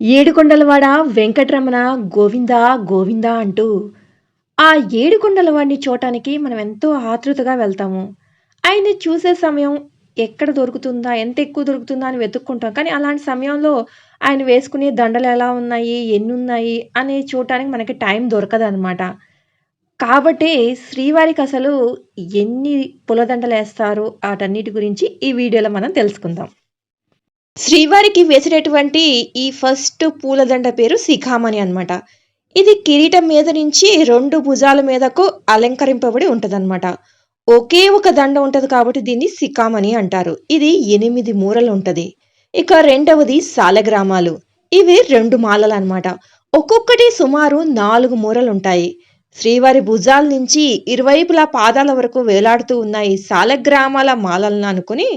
ఏడుకొండలవాడ వెంకటరమణ గోవింద గోవింద అంటూ ఆ ఏడుకొండలవాడిని చూడటానికి మనం ఎంతో ఆతృతగా వెళ్తాము. ఆయన్ని చూసే సమయం ఎక్కడ దొరుకుతుందా ఎంత ఎక్కువ దొరుకుతుందా అని వెతుక్కుంటాం. కానీ అలాంటి సమయంలో ఆయన వేసుకునే దండలు ఎలా ఉన్నాయి ఎన్ని ఉన్నాయి అని చూడటానికి మనకి టైం దొరకదనమాట కాబట్టి శ్రీవారికి అసలు ఎన్ని పులదండలు వేస్తారు వాటన్నిటి గురించి ఈ వీడియోలో మనం తెలుసుకుందాం. శ్రీవారికి వేసినటువంటి ఈ ఫస్ట్ పూలదండ పేరు శిఖామణి అనమాట ఇది కిరీటం మీద నుంచి రెండు భుజాల మీదకు అలంకరింపబడి ఉంటుందన్నమాట. ఒకే ఒక దండ ఉంటుంది కాబట్టి దీన్ని శిఖామణి అంటారు. ఇది ఎనిమిది మూరలు ఉంటుంది. ఇక రెండవది సాలగ్రామాలు. ఇవి రెండు మాలలు అన్నమాట. ఒక్కొక్కటి సుమారు నాలుగు మూరలు ఉంటాయి. శ్రీవారి భుజాల నుంచి ఇరువైపులా పాదాల వరకు వేలాడుతూ ఉన్న ఈ సాలగ్రామాల మాలలను అనుకుని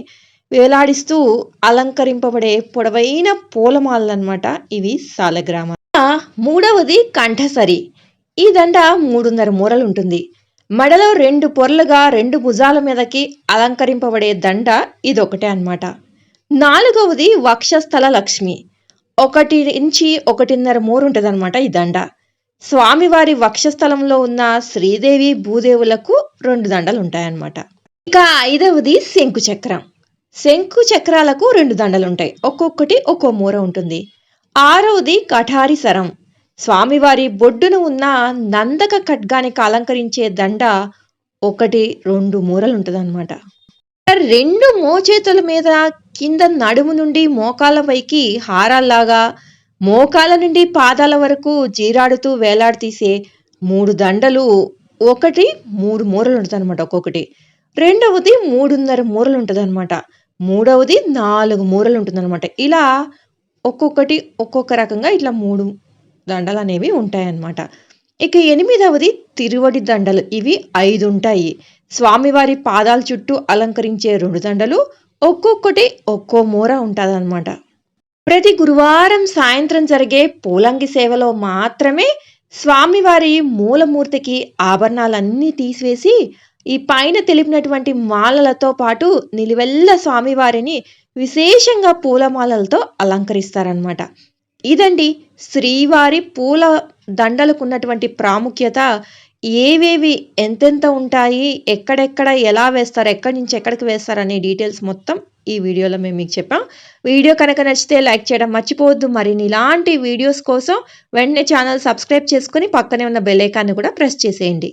వేలాడిస్తూ అలంకరింపబడే పొడవైన పూలమాలన్నమాట ఇవి సాలగ్రామ మూడవది కంఠసరి. ఈ దండ మూడున్నర మూరలు ఉంటుంది మడలో రెండు పొరలుగా రెండు భుజాల మీదకి అలంకరింపబడే దండ ఇదొకటే అన్నమాట. నాలుగవది వక్షస్థల లక్ష్మి. ఒకటి నుంచి ఒకటిన్నర మూరుంటుందన్నమాట ఉంటుంది ఈ దండ. స్వామివారి వక్షస్థలంలో ఉన్న శ్రీదేవి భూదేవులకు రెండు దండలు ఉంటాయన్నమాట ఇక ఐదవది శంకు చక్రం శంకు చక్రాలకు రెండు దండలు ఉంటాయి ఒక్కొక్కటి ఒక్కో మూర ఉంటుంది. ఆరవది కఠారి సరం స్వామివారి బొడ్డున ఉన్న నందక ఖడ్గానికి అలంకరించే దండ ఒకటి రెండు మూరలు ఉంటుందన్నమాట రెండు మోచేతుల మీద కింద నడుము నుండి మోకాల పైకి హారాల్లాగా మోకాల నుండి పాదాల వరకు జీరాడుతూ వేలాడతీసే మూడు దండలు ఒకటి మూడు మూరలు ఉంటుంది అనమాట ఒక్కొక్కటి. రెండవది మూడున్నర మూరలు ఉంటుంది అనమాట మూడవది నాలుగు మూరలు ఉంటుందన్నమాట. ఇలా ఒక్కొక్కటి ఒక్కొక్క రకంగా ఇట్లా మూడు దండలు అనేవి ఉంటాయన్నమాట. ఇక ఎనిమిదవది తిరువడి దండలు. ఇవి ఐదు ఉంటాయి. స్వామివారి పాదాల చుట్టూ అలంకరించే రెండు దండలు. ఒక్కొక్కటి ఒక్కో మూర ఉంటుందన్నమాట. ప్రతి గురువారం సాయంత్రం జరిగే పూలంగి సేవలో మాత్రమే స్వామివారి మూలమూర్తికి ఆభరణాలన్నీ తీసివేసి ఈ పైన తెలిపినటువంటి మాలలతో పాటు నిలువెల్ల స్వామివారిని విశేషంగా పూలమాలలతో అలంకరిస్తారనమాట ఇదండి శ్రీవారి పూల దండలకు ఉన్నటువంటి ప్రాముఖ్యత. ఏవేవి ఎంతెంత ఉంటాయి ఎక్కడెక్కడ ఎలా వేస్తారు ఎక్కడి నుంచి ఎక్కడికి వేస్తారు అనే డీటెయిల్స్ మొత్తం ఈ వీడియోలో మేము మీకు చెప్పాం. వీడియో కనుక నచ్చితే లైక్ చేయడం మర్చిపోవద్దు. మరిన్ని ఇలాంటి వీడియోస్ కోసం వెంటనే ఛానల్ సబ్స్క్రైబ్ చేసుకుని పక్కనే ఉన్న బెల్ ఐకాన్ని కూడా ప్రెస్ చేసేయండి.